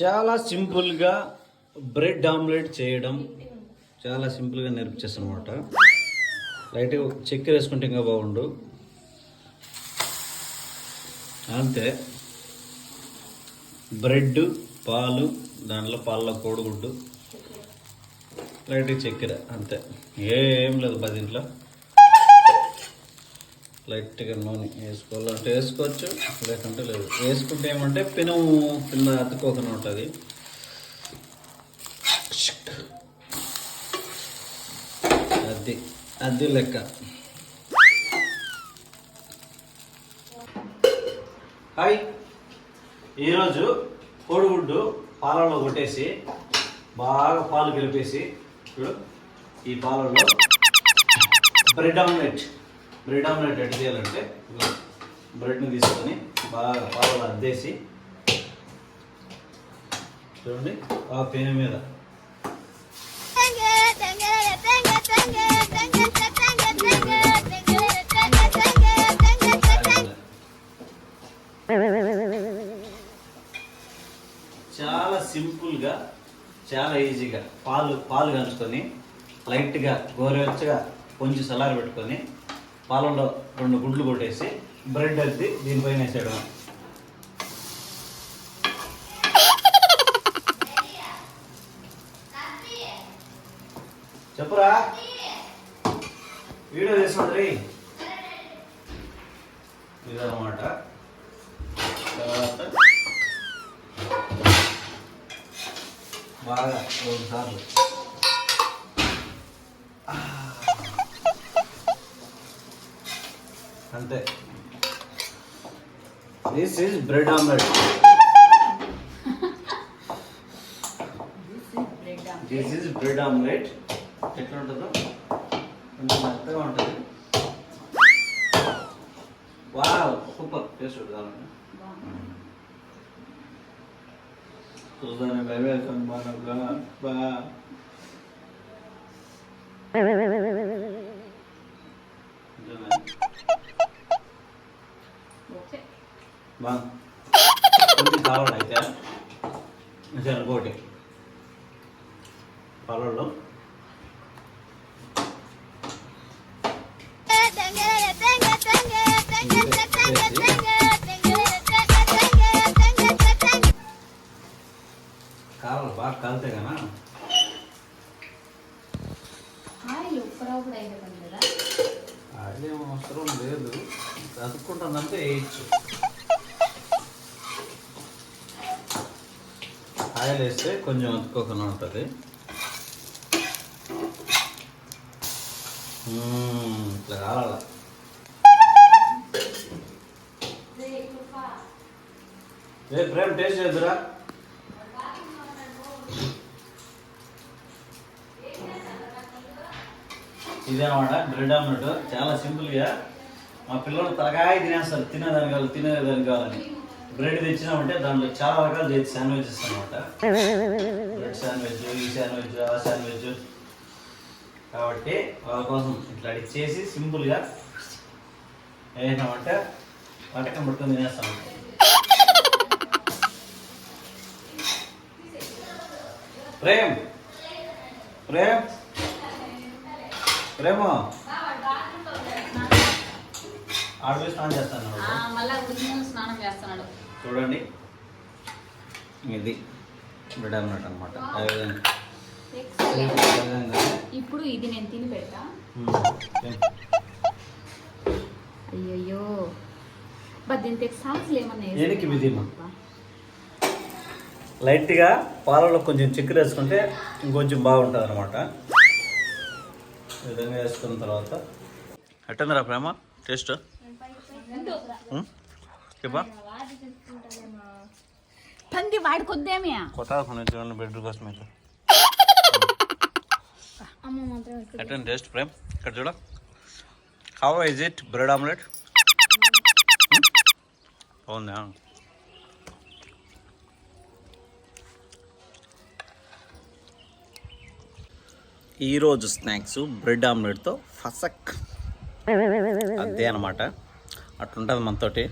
చాలా సింపుల్గా bread omelette చేయడం చాలా సింపుల్గా నేర్పించేస్తాను అనమాట లైట్గా చక్కెర వేసుకుంటే ఇంకా బాగుండు. అంతే. బ్రెడ్ పాలు దాంట్లో పాలలో కోడిగుడ్డు లైట్గా చక్కెర అంతే. ఏం లేదు పది ఇంట్లో లైట్గా నూనె వేసుకోవాలంటే వేసుకోవచ్చు లేకుంటే లేదు. వేసుకుంటే ఏమంటే పెనుము కింద అతుకోకుండా ఉంటుంది అది అది లెక్క. హాయ్. ఈరోజు కోడిగుడ్డు పాలలో కొట్టేసి బాగా పాలు కలిపేసి ఇప్పుడు ఈ పాలలో బ్రెడ్ ఆమ్లెట్. బ్రెడ్ ఆమ్లెట్ ఎట్ చేయాలంటే బ్రెడ్ని తీసుకొని బాగా పాలలో అద్దేసి చూడండి ఆ పెను మీద. చాలా సింపుల్గా చాలా ఈజీగా పాలు పాలు కలుసుకొని లైట్గా గోరువెచ్చగా కొంచెం సలారి పెట్టుకొని పాలలో రెండు గుడ్లు కొట్టేసి బ్రెడ్ అద్ది దీనిపైన వేసేయడం చెప్పురా. వీడియో తీసుకోండి ఇదన్నమాట. తర్వాత బాగా రెండు సార్లు. అంతే this is bread omelette this is bread omelette ఎట్లా ఉంటుందో కొంచెం మెత్తగా ఉంటుంది వావ్ సూపర్ టేస్ట్ కావాలండి చూద్దాం వెల్కమ్ బాగా కొంచెం కావాలి అయితే కావాలి బాగా కాలితే కదా అదేం అవసరం లేదు కలుపుకుంటుందంటే వేయచ్చు ఆయిల్ వేస్తే కొంచెం అతుక్కోకుండా ఉంటుంది. ఇట్లా కావాల? ఏ ప్రేమ్ టేస్ట్ చేద్దురా. ఇదేమాట బ్రెడ్ ఆమ్లెట్. చాలా సింపుల్గా మా పిల్లలు తలకాయ తినేస్తారు తినేదానికి కావాలి తినేదానికి కావాలని. బ్రెడ్ తెచ్చినామంటే దాంట్లో చాలా రకాలు చేసి శాండ్విచెస్ అనమాట బ్రెడ్ శాండ్విచ్ ఈ శాండ్విచ్ ఆ శాండ్విచ్ కాబట్టి వాళ్ళ కోసం ఇట్లా చేసి సింపుల్గా వేసినామంటే వంటకం పట్టుకొని తినేస్తాం. ప్రేమ్ ప్రేమ్ ప్రేమ? ఆడపోయి స్నానం చేస్తాను ఆ, మళ్ళా ఉదయం స్నానం చేస్తున్నాడు. చూడండి. ఇది ఆమ్లెట్ అనమాట ఇప్పుడు ఇది నేను తిని పెడతా. అయ్యయ్యో. దీనికి సాసులు ఏమన్నా? లైట్గా పాలలో కొంచెం చక్కెర వేసుకుంటే ఇంకొంచెం బాగుంటుంది అనమాట విధంగా వేసుకున్న తర్వాత. ఎట్టుందిరా ప్రేమ టేస్ట్? పంది వాడుకొద్దేమే? కొత్త చూడండి బెడ్ కోసం ఇట్లా ఎట్టండి టేస్ట్ ప్రేమ్? ఇక్కడ చూడ. How is it bread omelette బాగుందా? ఈరోజు స్నాక్స్ బ్రెడ్ ఆమ్లెట్తో ఫసక్. అంతే అనమాట అట్లుంటుంది మనతోటి.